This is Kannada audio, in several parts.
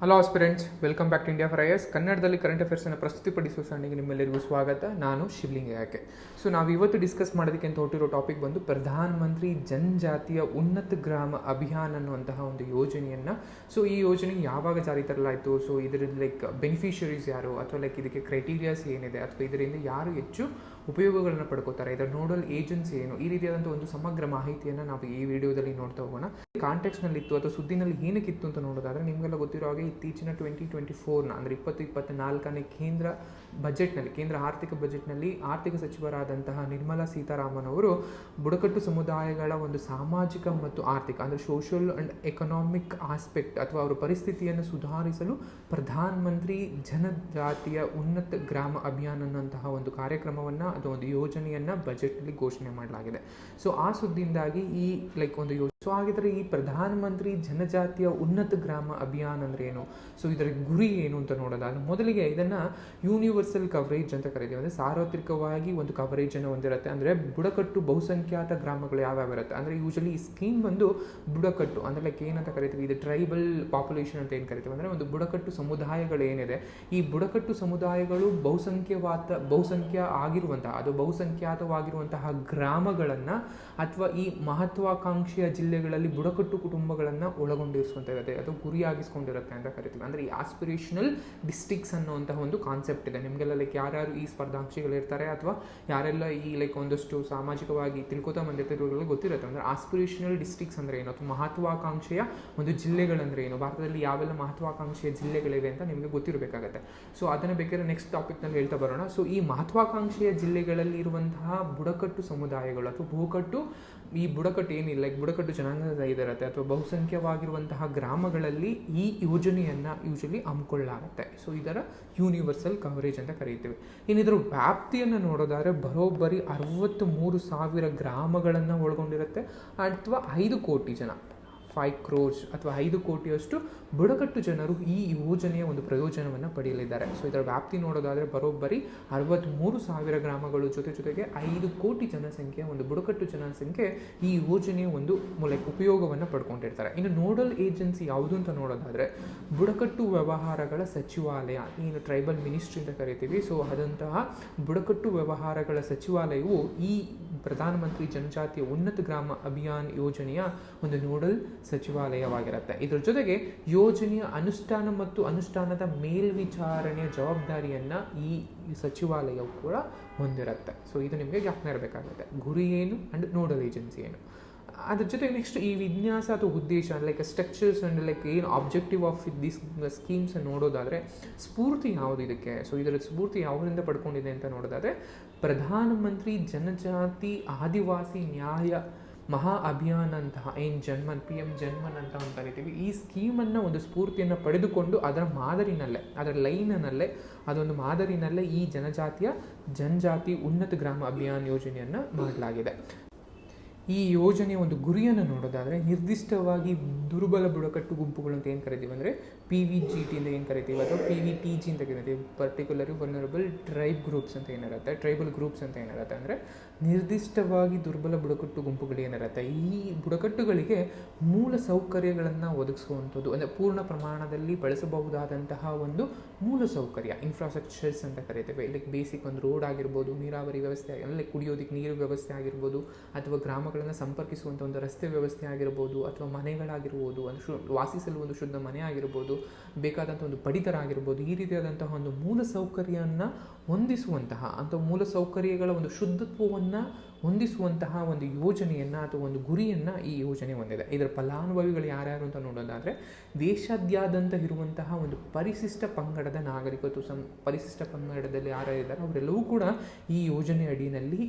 Hello aspirants welcome back to India for IAS ಕನ್ನಡದಲ್ಲಿ ಕರೆಂಟ್ ಅಫೇರ್ಸನ್ನು ಪ್ರಸ್ತುತಿಪಡಿಸುವ ಸಣ್ಣಿಗೆ ನಿಮ್ಮೆಲ್ಲರಿಗೂ ಸ್ವಾಗತ. ನಾನು ಶಿವಲಿಂಗ ಯಾಕೆ. ಸೊ ನಾವು ಇವತ್ತು ಡಿಸ್ಕಸ್ ಮಾಡೋದಕ್ಕೆ ಅಂತ ಹೊಟ್ಟಿರೋ ಟಾಪಿಕ್ ಬಂದು ಪ್ರಧಾನ ಮಂತ್ರಿ ಜನಜಾತಿಯ ಉನ್ನತ ಗ್ರಾಮ ಅಭಿಯಾನ್ ಅನ್ನುವಂತಹ ಒಂದು ಯೋಜನೆಯನ್ನು. ಸೊ ಈ ಯೋಜನೆ ಯಾವಾಗ ಜಾರಿ ತರಲಾಯಿತು? ಸೊ ಇದರಲ್ಲಿ ಲೈಕ್ ಬೆನಿಫಿಷರೀಸ್ ಯಾರು? ಅಥವಾ ಲೈಕ್ ಇದಕ್ಕೆ ಕ್ರೈಟೀರಿಯಾಸ್ ಏನಿದೆ? ಅಥವಾ ಇದರಿಂದ ಯಾರು ಹೆಚ್ಚು ಉಪಯೋಗಗಳನ್ನು ಪಡ್ಕೋತಾರೆ? ಇದರ ನೋಡಲ್ ಏಜೆನ್ಸಿ ಏನು? ಈ ರೀತಿಯಾದಂಥ ಒಂದು ಸಮಗ್ರ ಮಾಹಿತಿಯನ್ನು ನಾವು ಈ ವಿಡಿಯೋದಲ್ಲಿ ನೋಡ್ತಾ ಹೋಗೋಣ. ಕಾಂಟೆಕ್ಸ್ನಲ್ಲಿತ್ತು ಅಥವಾ ಸುದ್ದಿನಲ್ಲಿ ಏನಕ್ಕಿತ್ತು ಅಂತ ನೋಡೋದಾದ್ರೆ, ನಿಮಗೆಲ್ಲ ಗೊತ್ತಿರೋ ಹಾಗೆ ಇತ್ತೀಚಿನ ಟ್ವೆಂಟಿ ಟ್ವೆಂಟಿ ಫೋರ್ನ ಅಂದರೆ ಇಪ್ಪತ್ತು ಇಪ್ಪತ್ನಾಲ್ಕನೇ ಕೇಂದ್ರ ಬಜೆಟ್ನಲ್ಲಿ, ಕೇಂದ್ರ ಆರ್ಥಿಕ ಬಜೆಟ್ನಲ್ಲಿ ಆರ್ಥಿಕ ಸಚಿವರಾದಂತಹ ನಿರ್ಮಲಾ ಸೀತಾರಾಮನ್ ಅವರು ಬುಡಕಟ್ಟು ಸಮುದಾಯಗಳ ಒಂದು ಸಾಮಾಜಿಕ ಮತ್ತು ಆರ್ಥಿಕ, ಅಂದರೆ ಸೋಷಿಯಲ್ ಅಂಡ್ ಎಕನಾಮಿಕ್ ಆಸ್ಪೆಕ್ಟ್ ಅಥವಾ ಅವರ ಪರಿಸ್ಥಿತಿಯನ್ನು ಸುಧಾರಿಸಲು ಪ್ರಧಾನ ಮಂತ್ರಿ ಜನಜಾತಿಯ ಉನ್ನತ ಗ್ರಾಮ ಅಭಿಯಾನ ಅನ್ನುವಂತಹ ಒಂದು ಕಾರ್ಯಕ್ರಮವನ್ನು ಅಥವಾ ಒಂದು ಯೋಜನೆಯನ್ನು ಬಜೆಟ್ನಲ್ಲಿ ಘೋಷಣೆ ಮಾಡಲಾಗಿದೆ. ಸೊ ಆ ಸುದ್ದಿಯಿಂದಾಗಿ ಈ ಲೈಕ್ ಒಂದು ಯೋಜನೆ ಸೊ ಹಾಗಿದ್ರೆ ಈ ಪ್ರಧಾನ ಮಂತ್ರಿ ಜನಜಾತಿಯ ಉನ್ನತ ಗ್ರಾಮ ಅಭಿಯಾನ ಅಂದ್ರೆ ಏನು? ಸೊ ಇದರ ಗುರಿ ಏನು ಅಂತ ನೋಡೋದಾದ್ರೆ, ಮೊದಲಿಗೆ ಇದನ್ನ ಯೂನಿವರ್ಸಲ್ ಕವರೇಜ್ ಅಂತ ಕರಿತೀವಿ. ಅಂದರೆ ಸಾರ್ವತ್ರಿಕವಾಗಿ ಒಂದು ಕವರೇಜ್ ಅನ್ನು ಹೊಂದಿರುತ್ತೆ. ಅಂದರೆ ಬುಡಕಟ್ಟು ಬಹುಸಂಖ್ಯಾತ ಗ್ರಾಮಗಳು ಯಾವ್ಯಾವ ಇರುತ್ತೆ? ಅಂದರೆ ಯೂಶಲಿ ಈ ಸ್ಕೀಮ್ ಬಂದು ಬುಡಕಟ್ಟು, ಅಂದರೆ ಲೈಕ್ ಏನಂತ ಕರಿತೀವಿ? ಇದು ಟ್ರೈಬಲ್ ಪಾಪ್ಯುಲೇಷನ್ ಅಂತ ಏನು ಕರಿತೀವಿ? ಅಂದರೆ ಒಂದು ಬುಡಕಟ್ಟು ಸಮುದಾಯಗಳು ಏನಿದೆ? ಈ ಬುಡಕಟ್ಟು ಸಮುದಾಯಗಳು ಬಹುಸಂಖ್ಯವಾತ, ಬಹುಸಂಖ್ಯ ಆಗಿರುವಂತಹ, ಅದು ಬಹುಸಂಖ್ಯಾತವಾಗಿರುವಂತಹ ಗ್ರಾಮಗಳನ್ನು ಅಥವಾ ಈ ಮಹತ್ವಾಕಾಂಕ್ಷೆಯ ಜಿಲ್ಲೆಗಳಲ್ಲಿ ಬುಡಕಟ್ಟು ಕುಟುಂಬಗಳನ್ನು ಇರುತ್ತೆ. ಅದು ಗುರಿಯಾಗಿಸ್ಕೊಂಡಿರುತ್ತೆ ಅಂತ ಕರಿತೀವಿ. ಅಂದರೆ ಈ ಆಸ್ಪಿರೇಷನಲ್ ಡಿಸ್ಟಿಕ್ಸ್ ಅನ್ನುವಂತಹ ಒಂದು ಕಾನ್ಸೆಪ್ಟ್ ಇದೆ. ನಿಮಗೆಲ್ಲ ಲೈಕ್ ಯಾರ್ಯಾರು ಈ ಸ್ಪರ್ಧಾಂಕ್ಷಿಗಳಿರ್ತಾರೆ ಅಥವಾ ಯಾರೆಲ್ಲ ಈ ಲೈಕ್ ಒಂದಷ್ಟು ಸಾಮಾಜಿಕವಾಗಿ ತಿಳ್ಕೊತಾ ಬಂದಿರ್ತಿರೋರಿಗೆ ಗೊತ್ತಿರುತ್ತೆ. ಅಂದರೆ ಆಸ್ಪಿರೇಷನಲ್ ಡಿಸ್ಟಿಕ್ಸ್ ಅಂದರೆ ಏನು? ಅಥವಾ ಮಹತ್ವಾಕಾಂಕ್ಷೆಯ ಒಂದು ಜಿಲ್ಲೆಗಳಂದ್ರೆ ಏನು? ಭಾರತದಲ್ಲಿ ಯಾವೆಲ್ಲ ಮಹತ್ವಾಕಾಂಕ್ಷೆಯ ಜಿಲ್ಲೆಗಳಿವೆ ಅಂತ ನಿಮಗೆ ಗೊತ್ತಿರಬೇಕಾಗತ್ತೆ. ಸೊ ಅದನ್ನು ಬೇಕಾದ್ರೆ ನೆಕ್ಸ್ಟ್ ಟಾಪಿಕ್ನಲ್ಲಿ ಹೇಳ್ತಾ ಬರೋಣ. ಸೊ ಈ ಮಹತ್ವಾಕಾಂಕ್ಷೆಯ ಜಿಲ್ಲೆಗಳಲ್ಲಿ ಇರುವಂತಹ ಬುಡಕಟ್ಟು ಸಮುದಾಯಗಳು ಅಥವಾ ಬಹುಕಟ್ಟು ಈ ಬುಡಕಟ್ಟು ಏನಿಲ್ಲ ಲೈಕ್ ಬುಡಕಟ್ಟು ಜನಾಂಗದ ಇದಿರುತ್ತೆ ಅಥವಾ ಬಹುಸಂಖ್ಯವಾಗಿರುವಂತಹ ಗ್ರಾಮಗಳಲ್ಲಿ ಈ ಯೋಜನೆಯನ್ನು ಯೂಶಲಿ ಹಮ್ಮಿಕೊಳ್ಳಾಗುತ್ತೆ ಸೊ ಇದರ ಯೂನಿವರ್ಸಲ್ ಕವರೇಜ್ ಅಂತ ಕರೀತೀವಿ. ಇನ್ನಿದ್ರ ವ್ಯಾಪ್ತಿಯನ್ನು ನೋಡೋದಾದ್ರೆ ಬರೋಬ್ಬರಿ ಅರವತ್ತು ಮೂರು ಸಾವಿರ ಗ್ರಾಮಗಳನ್ನು ಒಳಗೊಂಡಿರುತ್ತೆ, ಅಥವಾ ಐದು ಕೋಟಿ ಜನ. ಫೈವ್ ಕ್ರೋರ್ಸ್ ಅಥವಾ ಐದು ಕೋಟಿಯಷ್ಟು ಬುಡಕಟ್ಟು ಜನರು ಈ ಯೋಜನೆಯ ಒಂದು ಪ್ರಯೋಜನವನ್ನು ಪಡೆಯಲಿದ್ದಾರೆ. ಸೊ ಇದರ ವ್ಯಾಪ್ತಿ ನೋಡೋದಾದರೆ ಬರೋಬ್ಬರಿ ಅರವತ್ತ್ಮೂರು ಸಾವಿರ ಗ್ರಾಮಗಳು. ಜೊತೆ ಜೊತೆಗೆ ಐದು ಕೋಟಿ ಜನಸಂಖ್ಯೆ, ಒಂದು ಬುಡಕಟ್ಟು ಜನಸಂಖ್ಯೆ ಈ ಯೋಜನೆಯ ಒಂದು ಮೂಲಕ ಉಪಯೋಗವನ್ನು ಪಡ್ಕೊಂಡಿರ್ತಾರೆ. ಇನ್ನು ನೋಡಲ್ ಏಜೆನ್ಸಿ ಯಾವುದು ಅಂತ ನೋಡೋದಾದರೆ ಬುಡಕಟ್ಟು ವ್ಯವಹಾರಗಳ ಸಚಿವಾಲಯ, ಏನು ಟ್ರೈಬಲ್ ಮಿನಿಸ್ಟ್ರಿ ಅಂತ ಕರಿತೀವಿ. ಸೊ ಆದಂತಹ ಬುಡಕಟ್ಟು ವ್ಯವಹಾರಗಳ ಸಚಿವಾಲಯವು ಈ ಪ್ರಧಾನಮಂತ್ರಿ ಜನಜಾತಿಯ ಉನ್ನತ ಗ್ರಾಮ ಅಭಿಯಾನ್ ಯೋಜನೆಯ ಒಂದು ನೋಡಲ್ ಸಚಿವಾಲಯವಾಗಿರುತ್ತೆ. ಇದರ ಜೊತೆಗೆ ಯೋಜನೆಯ ಅನುಷ್ಠಾನ ಮತ್ತು ಅನುಷ್ಠಾನದ ಮೇಲ್ವಿಚಾರಣೆಯ ಜವಾಬ್ದಾರಿಯನ್ನು ಈ ಸಚಿವಾಲಯವು ಕೂಡ ಹೊಂದಿರುತ್ತೆ. ಸೊ ಇದು ನಿಮಗೆ ಜ್ಞಾಪನ ಇರಬೇಕಾಗುತ್ತೆ. ಗುರಿ ಏನು ಆ್ಯಂಡ್ ನೋಡಲ್ ಏಜೆನ್ಸಿ ಏನು? ಅದ್ರ ಜೊತೆಗೆ ನೆಕ್ಸ್ಟ್ ಈ ವಿನ್ಯಾಸ ಅಥವಾ ಉದ್ದೇಶ ಲೈಕ್ ಸ್ಟ್ರಕ್ಚರ್ಸ್ ಆ್ಯಂಡ್ ಲೈಕ್ ಏನು ಆಬ್ಜೆಕ್ಟಿವ್ ಆಫ್ ದಿಸ್ ಸ್ಕೀಮ್ಸ್ ನೋಡೋದಾದರೆ ಸ್ಫೂರ್ತಿ ಯಾವುದು ಇದಕ್ಕೆ? ಸೊ ಇದರ ಸ್ಫೂರ್ತಿ ಯಾವುದರಿಂದ ಪಡ್ಕೊಂಡಿದೆ ಅಂತ ನೋಡೋದಾದರೆ ಪ್ರಧಾನಮಂತ್ರಿ ಜನಜಾತಿ ಆದಿವಾಸಿ ನ್ಯಾಯ ಮಹಾ ಅಭಿಯಾನ ಅಂತಹ ಏನು ಜನ್ಮನ್ ಪಿ ಎಂ ಜನ್ಮನ್ ಅಂತ ಅಂತ ಕರಿತೀವಿ ಈ ಸ್ಕೀಮನ್ನು ಒಂದು ಸ್ಫೂರ್ತಿಯನ್ನು ಪಡೆದುಕೊಂಡು ಅದರ ಮಾದರಿನಲ್ಲೇ, ಅದರ ಲೈನಲ್ಲೇ ಅದೊಂದು ಮಾದರಿನಲ್ಲೇ ಈ ಜನಜಾತಿಯ, ಜನಜಾತಿ ಉನ್ನತ ಗ್ರಾಮ ಅಭಿಯಾನ್ ಯೋಜನೆಯನ್ನು ಮಾಡಲಾಗಿದೆ. ಈ ಯೋಜನೆಯ ಒಂದು ಗುರಿಯನ್ನು ನೋಡೋದಾದರೆ ನಿರ್ದಿಷ್ಟವಾಗಿ ದುರ್ಬಲ ಬುಡಕಟ್ಟು ಗುಂಪುಗಳು ಅಂತ ಏನು ಕರಿತೀವಿ ಅಂದರೆ ಪಿ ವಿ ಜಿ ಟಿ ಅಂತ ಏನು ಕರಿತೀವಿ ಅಥವಾ ಪಿ ವಿ ಟಿ ಜಿ ಅಂತ ಕರಿತೀವಿ. ಪರ್ಟಿಕ್ಯುಲರಿ ವನರಬಲ್ ಟ್ರೈಬ್ ಗ್ರೂಪ್ಸ್ ಅಂತ ಏನಿರುತ್ತೆ? ಟ್ರೈಬಲ್ ಗ್ರೂಪ್ಸ್ ಅಂತ ಏನಿರುತ್ತೆ ಅಂದರೆ ನಿರ್ದಿಷ್ಟವಾಗಿ ದುರ್ಬಲ ಬುಡಕಟ್ಟು ಗುಂಪುಗಳು ಏನಿರುತ್ತೆ? ಈ ಬುಡಕಟ್ಟುಗಳಿಗೆ ಮೂಲ ಸೌಕರ್ಯಗಳನ್ನು ಒದಗಿಸುವಂಥದ್ದು, ಅಂದರೆ ಪೂರ್ಣ ಪ್ರಮಾಣದಲ್ಲಿ ಬಳಸಬಹುದಾದಂತಹ ಒಂದು ಮೂಲ ಸೌಕರ್ಯ ಇನ್ಫ್ರಾಸ್ಟ್ರಕ್ಚರ್ಸ್ ಅಂತ ಕರಿತೇವೆ. ಲೈಕ್ ಬೇಸಿಕ್ ಒಂದು ರೋಡ್ ಆಗಿರ್ಬೋದು, ನೀರಾವರಿ ವ್ಯವಸ್ಥೆ ಲೈಕ್ ಕುಡಿಯೋದಕ್ಕೆ ನೀರು ವ್ಯವಸ್ಥೆ ಆಗಿರ್ಬೋದು, ಅಥವಾ ಗ್ರಾಮಗಳನ್ನು ಸಂಪರ್ಕಿಸುವಂಥ ಒಂದು ರಸ್ತೆ ವ್ಯವಸ್ಥೆ ಆಗಿರ್ಬೋದು ಅಥವಾ ಮನೆಗಳಾಗಿರ್ಬೋದು, ಒಂದು ಶು, ವಾಸಿಸಲು ಒಂದು ಶುದ್ಧ ಮನೆ ಆಗಿರ್ಬೋದು ಬೇಕಾದಂಥ ಒಂದು ಪಡಿತರ ಆಗಿರ್ಬೋದು, ಈ ರೀತಿಯಾದಂತಹ ಒಂದು ಮೂಲ ಸೌಕರ್ಯವನ್ನು ಹೊಂದಿಸುವಂತಹ ಅಂಥ ಮೂಲ ಸೌಕರ್ಯಗಳ ಒಂದು ಶುದ್ಧತ್ವವನ್ನು ಹೊಂದಿಸುವಂತಹ ಒಂದು ಯೋಜನೆಯನ್ನು ಅಥವಾ ಒಂದು ಗುರಿಯನ್ನು ಈ ಯೋಜನೆ ಹೊಂದಿದೆ. ಇದರ ಫಲಾನುಭವಿಗಳು ಯಾರ್ಯಾರು ಅಂತ ನೋಡೋದಾದರೆ, ದೇಶಾದ್ಯಂತ ಇರುವಂತಹ ಒಂದು ಪರಿಶಿಷ್ಟ ಪಂಗಡದ ನಾಗರಿಕತ್ವ ಸಂ, ಪರಿಶಿಷ್ಟ ಪಂಗಡದಲ್ಲಿ ಯಾರ್ಯಾರಿದ್ದಾರೆ ಅವರೆಲ್ಲವೂ ಕೂಡ ಈ ಯೋಜನೆ ಅಡಿಯಲ್ಲಿ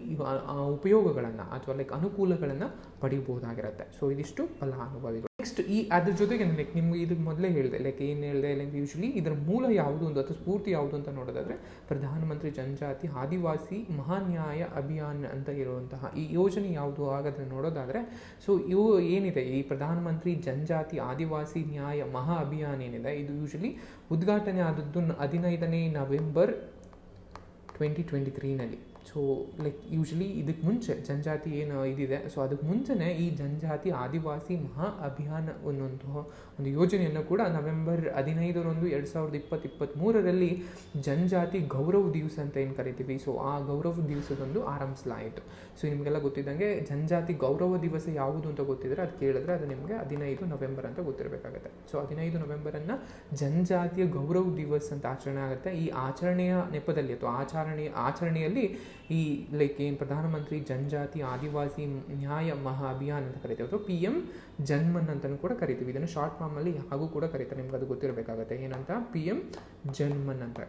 ಉಪಯೋಗಗಳನ್ನು ಅಥವಾ ಲೈಕ್ ಅನುಕೂಲಗಳನ್ನು ಪಡೆಯಬಹುದಾಗಿರುತ್ತೆ ಸೊ ಇದಿಷ್ಟು ಫಲಾನುಭವಿಗಳು. ನೆಕ್ಸ್ಟ್ ಈ ಅದ್ರ ಜೊತೆಗೆ ಲೈಕ್ ನಿಮ್ಗೆ ಇದಕ್ಕೆ ಮೊದಲೇ ಹೇಳಿದೆ ಲೈಕ್ ಏನು ಹೇಳಿದೆ ಲೈಕ್ ಯೂಶ್ವಲಿ ಇದರ ಮೂಲ ಯಾವುದು ಒಂದು ಅಥವಾ ಸ್ಫೂರ್ತಿ ಯಾವುದು ಅಂತ ನೋಡೋದಾದರೆ ಪ್ರಧಾನಮಂತ್ರಿ ಜನಜಾತಿ ಆದಿವಾಸಿ ಮಹಾನ್ಯಾಯ ಅಭಿಯಾನ ಅಂತ ಇರುವಂತಹ ಈ ಯೋಜನೆ ಯಾವುದು ಹಾಗಾದ್ರೆ ನೋಡೋದಾದರೆ ಸೊ ಇವು ಏನಿದೆ, ಈ ಪ್ರಧಾನಮಂತ್ರಿ ಜನಜಾತಿ ಆದಿವಾಸಿ ನ್ಯಾಯ ಮಹಾ ಅಭಿಯಾನ ಏನಿದೆ, ಇದು ಯೂಶ್ವಲಿ ಉದ್ಘಾಟನೆ ಆದದ್ದು ಹದಿನೈದನೇ ನವೆಂಬರ್ ಟ್ವೆಂಟಿ ಟ್ವೆಂಟಿ ತ್ರೀನಲ್ಲಿ ಸೊ ಲೈಕ್ ಯೂಶ್ವಲಿ ಇದಕ್ಕೆ ಮುಂಚೆ ಜನಜಾತಿ ಏನು ಇದಿದೆ. ಸೊ ಅದಕ್ಕೆ ಮುಂಚೆನೇ ಈ ಜನಜಾತಿ ಆದಿವಾಸಿ ಮಹಾ ಅಭಿಯಾನ ಅನ್ನುವಂತಹ ಒಂದು ಯೋಜನೆಯನ್ನು ಕೂಡ ನವೆಂಬರ್ ಹದಿನೈದರೊಂದು ಎರಡು ಸಾವಿರದ ಇಪ್ಪತ್ತು ಇಪ್ಪತ್ತ್ಮೂರರಲ್ಲಿ ಜನಜಾತಿ ಗೌರವ ದಿವಸ ಅಂತ ಏನು ಕರಿತೀವಿ? ಸೊ ಆ ಗೌರವ ದಿವಸದೊಂದು ಆರಂಭಿಸಲಾಯಿತು. ಸೊ ನಿಮಗೆಲ್ಲ ಗೊತ್ತಿದ್ದಂಗೆ ಜನಜಾತಿ ಗೌರವ ದಿವಸ ಯಾವುದು ಅಂತ ಗೊತ್ತಿದ್ರೆ ಅದು ಕೇಳಿದ್ರೆ ಅದು ನಿಮಗೆ ಹದಿನೈದು ನವೆಂಬರ್ ಅಂತ ಗೊತ್ತಿರಬೇಕಾಗುತ್ತೆ. ಸೊ ಹದಿನೈದು ನವೆಂಬರನ್ನು ಜನಜಾತಿಯ ಗೌರವ ದಿವಸ ಅಂತ ಆಚರಣೆ ಆಗುತ್ತೆ. ಈ ಆಚರಣೆಯ ನೆಪದಲ್ಲಿ ಅಥವಾ ಆಚರಣೆ ಆಚರಣೆಯಲ್ಲಿ ಈ ಲೈಕ್ ಏನು ಪ್ರಧಾನಮಂತ್ರಿ ಜನಜಾತಿ ಆದಿವಾಸಿ ನ್ಯಾಯ ಮಹಾ ಅಭಿಯಾನ್ ಅಂತ ಕರಿತೀವಿ. ಅಥವಾ ಪಿ ಎಂ ಜನ್ಮನ್ ಅಂತಲೂ ಕೂಡ ಕರಿತೀವಿ. ಇದನ್ನು ಶಾರ್ಟ್ ಫಾರ್ಮಲ್ಲಿ ಹಾಗೂ ಕೂಡ ಕರೀತಾರೆ. ನಿಮ್ಗೆ ಅದು ಗೊತ್ತಿರಬೇಕಾಗತ್ತೆ. ಏನಂತ? ಪಿ ಎಂ ಜನ್ಮನ್ ಅಂತ.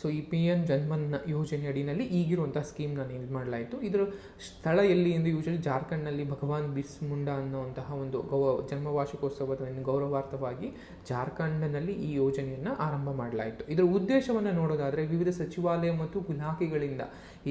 ಸೊ ಈ ಪಿ ಎನ್ ಜನ್ಮನ್ ಯೋಜನೆ ಅಡಿನಲ್ಲಿ ಈಗಿರುವಂಥ ಸ್ಕೀಮ್ನ ಇದು ಮಾಡಲಾಯಿತು. ಇದರ ಸ್ಥಳ ಎಲ್ಲಿ ಎಂದು ಯೂಶಲಿ ಜಾರ್ಖಂಡ್ನಲ್ಲಿ ಭಗವಾನ್ ಬಿರ್ಸ್ ಮುಂಡಾ ಅನ್ನುವಂತಹ ಒಂದು ಗೌ, ಜನ್ಮವಾರ್ಷಿಕೋತ್ಸವದ ಗೌರವಾರ್ಥವಾಗಿ ಜಾರ್ಖಂಡ್ನಲ್ಲಿ ಈ ಯೋಜನೆಯನ್ನು ಆರಂಭ ಮಾಡಲಾಯಿತು. ಇದರ ಉದ್ದೇಶವನ್ನು ನೋಡೋದಾದರೆ ವಿವಿಧ ಸಚಿವಾಲಯ ಮತ್ತು ಇಲಾಖೆಗಳಿಂದ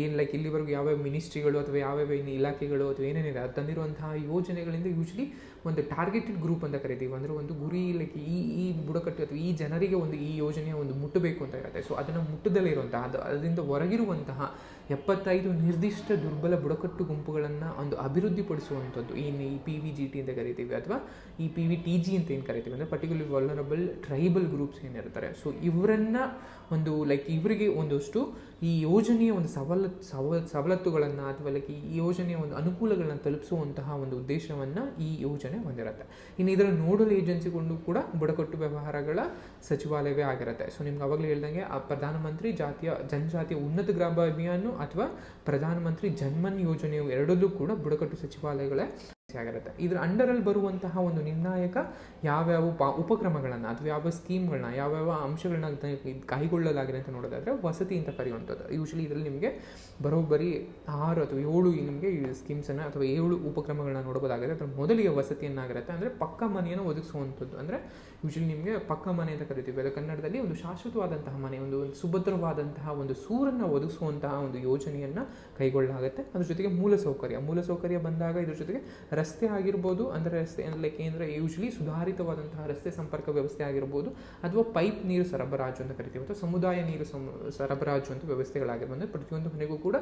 ಏನು ಲೈಕ್ ಇಲ್ಲಿವರೆಗೂ ಯಾವ್ಯಾವ ಮಿನಿಸ್ಟ್ರಿಗಳು ಅಥವಾ ಯಾವ್ಯಾವ ಇನ್ನು ಇಲಾಖೆಗಳು ಅಥವಾ ಏನೇನಿದೆ ಅದು ತಂದಿರುವಂತಹ ಯೋಜನೆಗಳಿಂದ ಯೂಶಲಿ ಒಂದು ಟಾರ್ಗೆಟೆಡ್ ಗ್ರೂಪ್ ಅಂತ ಕರಿತೀವಿ. ಅಂದರೆ ಒಂದು ಗುರಿ ಲೈಕ್ ಈ ಈ ಬುಡಕಟ್ಟು ಅಥವಾ ಈ ಜನರಿಗೆ ಒಂದು ಈ ಯೋಜನೆಯ ಒಂದು ಮುಟ್ಟಬೇಕು ಅಂತ ಇರುತ್ತೆ. ಸೊ ಅದನ್ನು ಮುಟ್ಟದಲ್ಲೇ ಇರುವಂತಹ ಅದು ಅದರಿಂದ ಹೊರಗಿರುವಂತಹ ಎಪ್ಪತ್ತೈದು ನಿರ್ದಿಷ್ಟ ದುರ್ಬಲ ಬುಡಕಟ್ಟು ಗುಂಪುಗಳನ್ನು ಒಂದು ಅಭಿವೃದ್ಧಿಪಡಿಸುವಂಥದ್ದು. ಏನು ಈ ಪಿ ವಿ ಜಿ ಟಿ ಅಂತ ಕರಿತೀವಿ ಅಥವಾ ಈ ಪಿ ವಿ ಟಿ ಜಿ ಅಂತ ಏನು ಕರಿತೀವಿ ಅಂದರೆ ಪರ್ಟಿಕ್ಯುಲರ್ ವಲ್ನರಬಲ್ ಟ್ರೈಬಲ್ ಗ್ರೂಪ್ಸ್ ಏನಿರ್ತಾರೆ ಸೊ ಇವರನ್ನು ಒಂದು ಲೈಕ್ ಇವರಿಗೆ ಒಂದಷ್ಟು ಈ ಯೋಜನೆಯ ಒಂದು ಸವಲತ್ತು ಸವ, ಸವಲತ್ತುಗಳನ್ನು ಅಥವಾ ಲೈಕ್ ಈ ಯೋಜನೆಯ ಒಂದು ಅನುಕೂಲಗಳನ್ನು ತಲುಪಿಸುವಂತಹ ಒಂದು ಉದ್ದೇಶವನ್ನು ಈ ಯೋಜನೆ ಹೊಂದಿರುತ್ತೆ. ಇನ್ನು ಇದರ ನೋಡಲ್ ಏಜೆನ್ಸಿಗೊಂಡು ಕೂಡ ಬುಡಕಟ್ಟು ವ್ಯವಹಾರಗಳ ಸಚಿವಾಲಯವೇ ಆಗಿರುತ್ತೆ. ಸೊ ನಿಮ್ಗೆ ಅವಾಗಲೇ ಹೇಳ್ದಂಗೆ, ಆ ಪ್ರಧಾನಮಂತ್ರಿ ಜಾತಿಯ, ಜನಜಾತಿಯ ಉನ್ನತ ಗ್ರಾಮ ಅಭಿಯಾನ ಅಥವಾ ಪ್ರಧಾನಮಂತ್ರಿ ಜನ್ಮನ್ ಯೋಜನೆಯು ಎರಡಲ್ಲೂ ಕೂಡ ಬುಡಕಟ್ಟು ಸಚಿವಾಲಯಗಳೇ ಆಗಿರುತ್ತೆ ಇದ್ರ ಅಂಡರಲ್ಲಿ ಬರುವಂತಹ ಒಂದು ನಿರ್ಣಾಯಕ ಯಾವ್ಯಾವ ಪಾ ಉಪಕ್ರಮಗಳನ್ನು ಅಥವಾ ಯಾವ ಸ್ಕೀಮ್ಗಳನ್ನ, ಯಾವ್ಯಾವ ಅಂಶಗಳನ್ನ ಕೈಗೊಳ್ಳಲಾಗಿದೆ ಅಂತ ನೋಡೋದಾದ್ರೆ ವಸತಿ ಅಂತ ಕರೆಯುವಂಥದ್ದು. ಯೂಶಲಿ ಇದರಲ್ಲಿ ನಿಮಗೆ ಬರೋಬ್ಬರಿ ಆರು ಅಥವಾ ಏಳು ನಿಮಗೆ ಸ್ಕೀಮ್ಸನ್ನು ಅಥವಾ ಏಳು ಉಪಕ್ರಮಗಳನ್ನ ನೋಡಬಹುದಾಗಿದೆ ಅದರ ಮೊದಲಿಗೆ ವಸತಿಯನ್ನಾಗಿರುತ್ತೆ ಅಂದರೆ ಪಕ್ಕ ಮನೆಯನ್ನು ಒದಗಿಸುವಂಥದ್ದು. ಅಂದರೆ ಯೂಶಲಿ ನಿಮಗೆ ಪಕ್ಕ ಮನೆ ಅಂತ ಕರಿತೀವಿ. ಅದು ಕನ್ನಡದಲ್ಲಿ ಒಂದು ಶಾಶ್ವತವಾದಂತಹ ಮನೆ, ಒಂದು ಒಂದು ಸುಭದ್ರವಾದಂತಹ ಒಂದು ಸೂರನ್ನು ಒದಗಿಸುವಂತಹ ಒಂದು ಯೋಜನೆಯನ್ನು ಕೈಗೊಳ್ಳಲಾಗುತ್ತೆ. ಅದ್ರ ಜೊತೆಗೆ ಮೂಲಸೌಕರ್ಯ ಮೂಲಸೌಕರ್ಯ ಬಂದಾಗ ಇದ್ರ ಜೊತೆಗೆ ರಸ್ತೆ ಆಗಿರ್ಬೋದು, ಅಂದರೆ ರಸ್ತೆ ಲೈಕ್ ಏನಂದರೆ ಯೂಶಲಿ ಸುಧಾರಿತವಾದಂತಹ ರಸ್ತೆ ಸಂಪರ್ಕ ವ್ಯವಸ್ಥೆ ಆಗಿರ್ಬೋದು, ಅಥವಾ ಪೈಪ್ ನೀರು ಸರಬರಾಜು ಅಂತ ಕರಿತೀವಿ. ಅಥವಾ ಸಮುದಾಯ ನೀರು ಸರಬರಾಜು ಅಂತ ವ್ಯವಸ್ಥೆಗಳಾಗಿರ್ಬೋದು. ಪ್ರತಿಯೊಂದು ಮನೆಗೂ ಕೂಡ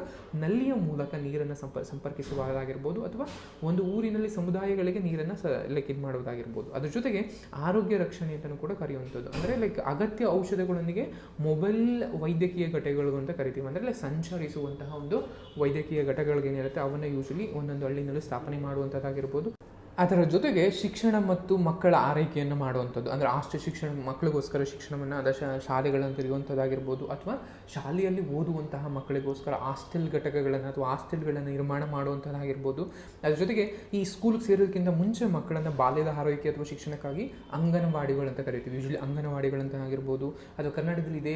ನಲ್ಲಿಯ ಮೂಲಕ ನೀರನ್ನು ಸಂಪ, ಸಂಪರ್ಕಿಸುವುದಾಗಿರ್ಬೋದು, ಅಥವಾ ಒಂದು ಊರಿನಲ್ಲಿ ಸಮುದಾಯಗಳಿಗೆ ನೀರನ್ನು ಸ, ಲೈಕ್ ಇದು ಮಾಡುವುದಾಗಿರ್ಬೋದು. ಅದ್ರ ಜೊತೆಗೆ ಆರೋಗ್ಯ ರಕ್ಷಣೆ ಅಂತಲೂ ಕೂಡ ಕರೆಯುವಂಥದ್ದು. ಅಂದರೆ ಲೈಕ್ ಅಗತ್ಯ ಔಷಧಗಳೊಂದಿಗೆ ಮೊಬೈಲ್ ವೈದ್ಯಕೀಯ ಘಟಕಗಳು ಅಂತ ಕರಿತೀವಿ. ಅಂದರೆ ಲೈಕ್ ಸಂಚರಿಸುವಂತಹ ಒಂದು ವೈದ್ಯಕೀಯ ಘಟಕಗಳಿಗೇನಿರುತ್ತೆ ಅವನ್ನ ಯೂಶಲಿ ಒಂದೊಂದು ಹಳ್ಳಿನಲ್ಲೂ ಸ್ಥಾಪನೆ ಮಾಡುವಂಥದ್ದಾಗಿರ್ಬೋದು. ಅದರ ಜೊತೆಗೆ ಶಿಕ್ಷಣ ಮತ್ತು ಮಕ್ಕಳ ಆರೈಕೆಯನ್ನು ಮಾಡುವಂಥದ್ದು. ಅಂದರೆ ಆಸ್ತಿ ಶಿಕ್ಷಣ, ಮಕ್ಕಳಿಗೋಸ್ಕರ ಶಿಕ್ಷಣವನ್ನು ಅದ ಶಾಲೆಗಳನ್ನು ತೆರೆಯುವಂಥದ್ದಾಗಿರ್ಬೋದು ಅಥವಾ ಶಾಲೆಯಲ್ಲಿ ಓದುವಂತಹ ಮಕ್ಕಳಿಗೋಸ್ಕರ ಹಾಸ್ಟೆಲ್ ಘಟಕಗಳನ್ನು ಅಥವಾ ಹಾಸ್ಟೆಲ್ಗಳನ್ನು ನಿರ್ಮಾಣ ಮಾಡುವಂಥದ್ದಾಗಿರ್ಬೋದು ಅದ್ರ ಜೊತೆಗೆ ಈ ಸ್ಕೂಲ್ಗೆ ಸೇರೋದಕ್ಕಿಂತ ಮುಂಚೆ ಮಕ್ಕಳನ್ನು ಬಾಲ್ಯದ ಆರೈಕೆ ಅಥವಾ ಶಿಕ್ಷಣಕ್ಕಾಗಿ ಅಂಗನವಾಡಿಗಳು ಅಂತ ಕರಿತೀವಿ. ಯೂಶಲಿ ಅಂಗನವಾಡಿಗಳಂತ ಆಗಿರ್ಬೋದು. ಅಥವಾ ಕನ್ನಡದಲ್ಲಿ ಇದೇ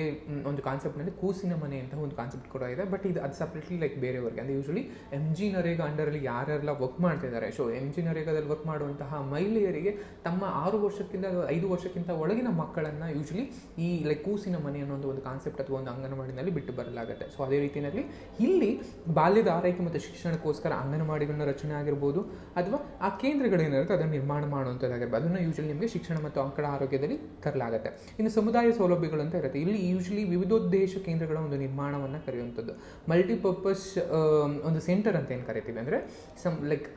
ಒಂದು ಕಾನ್ಸೆಪ್ಟ್ನಲ್ಲಿ ಕೂಸಿನ ಮನೆ ಅಂತ ಒಂದು ಕಾನ್ಸೆಪ್ಟ್ ಕೂಡ ಇದೆ. ಬಟ್ ಇದು ಅದು ಸಪ್ರೇಟ್ಲಿ ಲೈಕ್ ಬೇರೆಯವರಿಗೆ. ಅಂದರೆ ಯೂಶಲಿ ಎಂ ಜಿ ನರೇಗಾ ಅಂಡರಲ್ಲಿ ಯಾರೆಲ್ಲ ವರ್ಕ್ ಮಾಡ್ತಿದ್ದಾರೆ ಸೊ ಎಂ ಜಿ ನರೇಗಾದಲ್ಲಿ ವರ್ಕ್ ಮಾಡುವಂತಹ ಮಹಿಳೆಯರಿಗೆ ತಮ್ಮ ಆರು ವರ್ಷಕ್ಕಿಂತ, ಐದು ವರ್ಷಕ್ಕಿಂತ ಒಳಗಿನ ಮಕ್ಕಳನ್ನು ಯೂಶಲಿ ಈ ಲೈಕ್ ಕೂಸಿನ ಮನೆ ಅನ್ನೋ ಒಂದು ಕಾನ್ಸೆಪ್ಟ್ ಅಥವಾ ಒಂದು ಅಂಗನವಾಡಿನಲ್ಲಿ ಬಿಟ್ಟು ಬರಲಾಗುತ್ತೆ. ಸೊ ಅದೇ ರೀತಿಯಲ್ಲಿ ಇಲ್ಲಿ ಬಾಲ್ಯದ ಆರೈಕೆ ಮತ್ತು ಶಿಕ್ಷಣಕ್ಕೋಸ್ಕರ ಅಂಗನವಾಡಿಗಳನ್ನ ರಚನೆ ಆಗಿರ್ಬೋದು ಅಥವಾ ಆ ಕೇಂದ್ರಗಳೇನಿರುತ್ತೆ ಅದನ್ನು ನಿರ್ಮಾಣ ಮಾಡುವಂಥದ್ದಾಗಿರ್ಬೋದು. ಅದನ್ನು ಯೂಶಲಿ ನಿಮಗೆ ಶಿಕ್ಷಣ ಮತ್ತು ಮಕ್ಕಳ ಆರೋಗ್ಯದಲ್ಲಿ ತರಲಾಗುತ್ತೆ. ಇನ್ನು ಸಮುದಾಯ ಸೌಲಭ್ಯಗಳು ಅಂತ ಇರುತ್ತೆ. ಇಲ್ಲಿ ಯೂಶಲಿ ವಿವಿಧೋದ್ದೇಶ ಕೇಂದ್ರಗಳ ಒಂದು ನಿರ್ಮಾಣವನ್ನು ಕರೆಯುವಂಥದ್ದು. ಮಲ್ಟಿಪರ್ಪಸ್ ಒಂದು ಸೆಂಟರ್ ಅಂತ ಏನು ಕರಿತೀವಿ ಅಂದರೆ ಸಮ್ ಲೈಕ್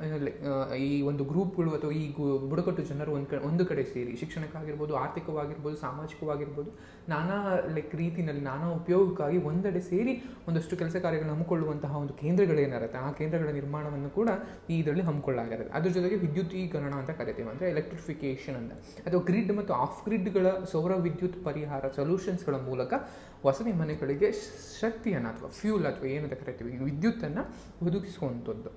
ಈ ಒಂದು ಗ್ರೂಪ್ಗಳು ಅಥವಾ ಈ ಬುಡಕಟ್ಟು ಜನರು ಒಂದು ಕಡೆ ಒಂದು ಕಡೆ ಸೇರಿ ಶಿಕ್ಷಣಕ್ಕಾಗಿರ್ಬೋದು, ಆರ್ಥಿಕವಾಗಿರ್ಬೋದು, ಸಾಮಾಜಿಕವಾಗಿರ್ಬೋದು, ನಾನಾ ಲೈಕ್ ರೀತಿಯಲ್ಲಿ ನಾನಾ ಉಪಯೋಗಕ್ಕಾಗಿ ಒಂದೆಡೆ ಸೇರಿ ಒಂದಷ್ಟು ಕೆಲಸ ಕಾರ್ಯಗಳನ್ನು ಹಮ್ಮಿಕೊಳ್ಳುವಂತಹ ಒಂದು ಕೇಂದ್ರಗಳೇನಿರುತ್ತೆ ಆ ಕೇಂದ್ರಗಳ ನಿರ್ಮಾಣವನ್ನು ಕೂಡ ಈ ಇದರಲ್ಲಿ ಹಮ್ಮಿಕೊಳ್ಳಲಾಗಿರುತ್ತೆ ಅದ್ರ ಜೊತೆಗೆ ವಿದ್ಯುದೀಕರಣ ಅಂತ ಕರಿತೀವಿ. ಅಂದರೆ ಎಲೆಕ್ಟ್ರಿಫಿಕೇಷನ್ ಅಂತ. ಅಥವಾ ಗ್ರಿಡ್ ಮತ್ತು ಆಫ್ ಗ್ರಿಡ್ಗಳ ಸೌರ ವಿದ್ಯುತ್ ಪರಿಹಾರ ಸೊಲ್ಯೂಷನ್ಸ್ಗಳ ಮೂಲಕ ವಸತಿ ಮನೆಗಳಿಗೆ ಶಕ್ತಿಯನ್ನು ಅಥವಾ ಫ್ಯೂಲ್ ಅಥವಾ ಏನಂತ ಕರಿತೀವಿ. ವಿದ್ಯುತ್ತನ್ನು ಒದಗಿಸುವಂಥದ್ದು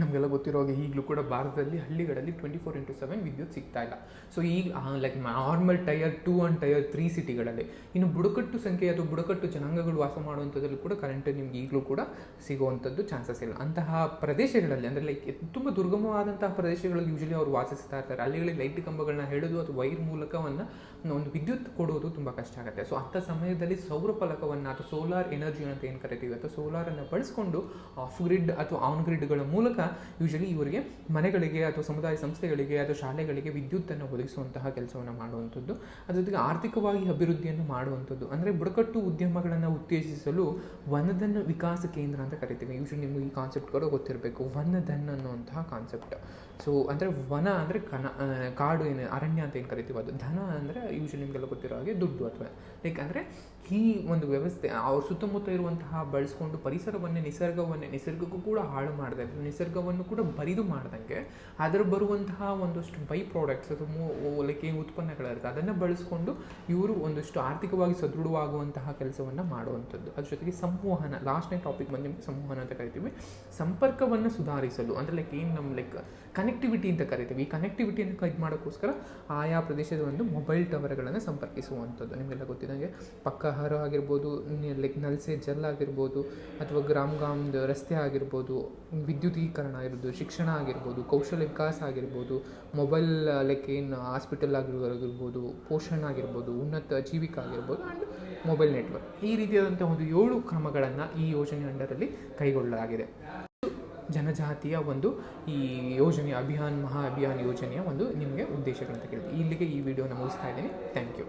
ನಮಗೆಲ್ಲ ಗೊತ್ತಿರೋ ಹಾಗೆ ಈಗಲೂ ಕೂಡ ಭಾರತದಲ್ಲಿ ಹಳ್ಳಿಗಳಲ್ಲಿ ಟ್ವೆಂಟಿ ಫೋರ್ ಇಂಟು ಸೆವೆನ್ ವಿದ್ಯುತ್ ಸಿಗ್ತಾ ಇಲ್ಲ. ಸೊ ಈಗ like normal tier two and tier three ಸಿಟಿಗಳಲ್ಲಿ ಇನ್ನು ಬುಡಕಟ್ಟು ಸಂಖ್ಯೆ ಅಥವಾ ಬುಡಕಟ್ಟು ಜನಾಂಗಗಳು ವಾಸ ಮಾಡುವಂಥದ್ರಲ್ಲಿ ಕೂಡ ಕರೆಂಟ್ ನಿಮ್ಗೆ ಈಗಲೂ ಕೂಡ ಸಿಗುವಂಥದ್ದು ಚಾನ್ಸಸ್ ಇಲ್ಲ. ಅಂತಹ ಪ್ರದೇಶಗಳಲ್ಲಿ ಅಂದರೆ ಲೈಕ್ ತುಂಬ ದುರ್ಗಮವಾದಂತಹ ಪ್ರದೇಶಗಳಲ್ಲಿ ಯೂಶಲಿ ಅವರು ವಾಸಿಸ್ತಾ ಇರ್ತಾರೆ. ಅಲ್ಲಿಗಳಲ್ಲಿ ಲೈಟ್ ಕಂಬಗಳನ್ನ ಹೇಳೋದು ಅಥವಾ ವೈರ್ ಮೂಲಕವನ್ನು ಒಂದು ವಿದ್ಯುತ್ ಕೊಡೋದು ತುಂಬ ಕಷ್ಟ ಆಗುತ್ತೆ. ಸೊ ಅಂಥ ಸಮಯದಲ್ಲಿ ಸೌರ ಫಲಕವನ್ನು ಅಥವಾ ಸೋಲಾರ್ ಎನರ್ಜಿ ಅಂತ ಏನು ಕರಿತೀವಿ? ಅಥವಾ ಸೋಲಾರನ್ನು ಬಳಸ್ಕೊಂಡು ಆಫ್ ಗ್ರಿಡ್ ಅಥವಾ ಆನ್ ಗ್ರಿಡ್ಗಳ ಮೂಲಕ ಯೂಶಲಿ ಇವರಿಗೆ ಮನೆಗಳಿಗೆ ಅಥವಾ ಸಮುದಾಯ ಸಂಸ್ಥೆಗಳಿಗೆ ಅಥವಾ ಶಾಲೆಗಳಿಗೆ ವಿದ್ಯುತ್ತನ್ನು ಒದಗಿಸುವಂತಹ ಕೆಲಸವನ್ನು ಮಾಡುವಂಥದ್ದು. ಅದ್ರ ಜೊತೆಗೆ ಆರ್ಥಿಕವಾಗಿ ಅಭಿವೃದ್ಧಿಯನ್ನು ಮಾಡುವಂಥದ್ದು. ಅಂದರೆ ಬುಡಕಟ್ಟು ಉದ್ಯಮಗಳನ್ನು ಉತ್ತೇಜಿಸಲು ವನಧನ ವಿಕಾಸ ಕೇಂದ್ರ ಅಂತ ಕರಿತೀವಿ. ಯೂಶಲಿ ನಿಮಗೆ ಈ ಕಾನ್ಸೆಪ್ಟ್ಗಳು ಗೊತ್ತಿರಬೇಕು. ವನಧನ್ ಅನ್ನುವಂತಹ ಕಾನ್ಸೆಪ್ಟ್ ಸೊ ಅಂದರೆ ವನ ಅಂದರೆ ಕನ ಕಾಡು ಏನು, ಅರಣ್ಯ ಅಂತ ಏನು ಕರಿತೀವಿ ಅದು. ಧನ ಅಂದರೆ ಯೂಶಲಿ ನಿಮಗೆಲ್ಲ ಗೊತ್ತಿರೋ ಹಾಗೆ ದುಡ್ಡು ಅಥವಾ ಲೈಕ್ ಅಂದರೆ ಈ ಒಂದು ವ್ಯವಸ್ಥೆ, ಅವ್ರ ಸುತ್ತಮುತ್ತ ಇರುವಂತಹ ಬಳಸ್ಕೊಂಡು ಪರಿಸರವನ್ನೇ, ನಿಸರ್ಗವನ್ನೇ, ನಿಸರ್ಗಕ್ಕೂ ಕೂಡ ಹಾಳು ಮಾಡಿದಂಗೆ ನಿಸರ್ಗವನ್ನು ಕೂಡ ಬರಿದು ಮಾಡ್ದಂಗೆ, ಅದರ ಬರುವಂತಹ ಒಂದಷ್ಟು ಬೈ ಪ್ರಾಡಕ್ಟ್ಸ್ ಅಥವಾ ಲೈಕ್ ಏನು ಉತ್ಪನ್ನಗಳಿರುತ್ತೆ ಅದನ್ನು ಬಳಸ್ಕೊಂಡು ಇವರು ಒಂದಷ್ಟು ಆರ್ಥಿಕವಾಗಿ ಸದೃಢವಾಗುವಂತಹ ಕೆಲಸವನ್ನು ಮಾಡುವಂಥದ್ದು. ಅದ್ರ ಜೊತೆಗೆ ಸಂವಹನ ಲಾಸ್ಟ್ನೇ ಟಾಪಿಕ್ ಬಂದು ನಿಮಗೆ ಸಂವಹನ ಅಂತ ಕರಿತೀವಿ. ಸಂಪರ್ಕವನ್ನು ಸುಧಾರಿಸಲು, ಅಂದರೆ ಲೈಕ್ ಏನು ನಮ್ಮ ಲೈಕ್ ಕನೆಕ್ಟಿವಿಟಿ ಅಂತ ಕರಿತೀವಿ. ಈ ಕನೆಕ್ಟಿವಿಟಿಯನ್ನು ಇದು ಮಾಡೋಕ್ಕೋಸ್ಕರ ಆಯಾ ಪ್ರದೇಶದ ಒಂದು ಮೊಬೈಲ್ ಟವರ್ಗಳನ್ನು ಸಂಪರ್ಕಿಸುವಂಥದ್ದು. ನಿಮಗೆಲ್ಲ ಗೊತ್ತಿದ್ದಂಗೆ ಪಕ್ಕಹಾರ ಆಗಿರ್ಬೋದು ಲೈಕ್ ನಲ್ಸೆ ಜಲ್ ಆಗಿರ್ಬೋದು, ಅಥವಾ ಗ್ರಾಮ್ ಗ್ರಾಮದ ರಸ್ತೆ ಆಗಿರ್ಬೋದು, ವಿದ್ಯುದೀಕರಣ ಆಗಿರ್ಬೋದು, ಶಿಕ್ಷಣ ಆಗಿರ್ಬೋದು, ಕೌಶಲ್ಯ ವಿಕಾಸ ಆಗಿರ್ಬೋದು ಮೊಬೈಲ್ ಲೈಕ್ ಏನು ಹಾಸ್ಪಿಟಲ್ ಆಗಿರ್ಬೋದು, ಪೋಷಣ ಆಗಿರ್ಬೋದು, ಉನ್ನತ ಜೀವಿಕ ಆಗಿರ್ಬೋದು ಆ್ಯಂಡ್ ಮೊಬೈಲ್ ನೆಟ್ವರ್ಕ್ ಈ ರೀತಿಯಾದಂಥ ಒಂದು ಏಳು ಕ್ರಮಗಳನ್ನು ಈ ಯೋಜನೆ ಅಂಡರಲ್ಲಿ ಕೈಗೊಳ್ಳಲಾಗಿದೆ. ಜನಜಾತಿಯ ಒಂದು ಈ ಯೋಜನೆ, ಅಭಿಯಾನ್, ಮಹಾ ಅಭಿಯಾನ್ ಯೋಜನೆಯ ಒಂದು ನಿಮಗೆ ಉದ್ದೇಶಗಳಂತ ಕೇಳಿದೆ ಇಲ್ಲಿಗೆ ಈ ವಿಡಿಯೋನ ಮುಗಿಸ್ತಾ ಇದ್ದೀನಿ. Thank you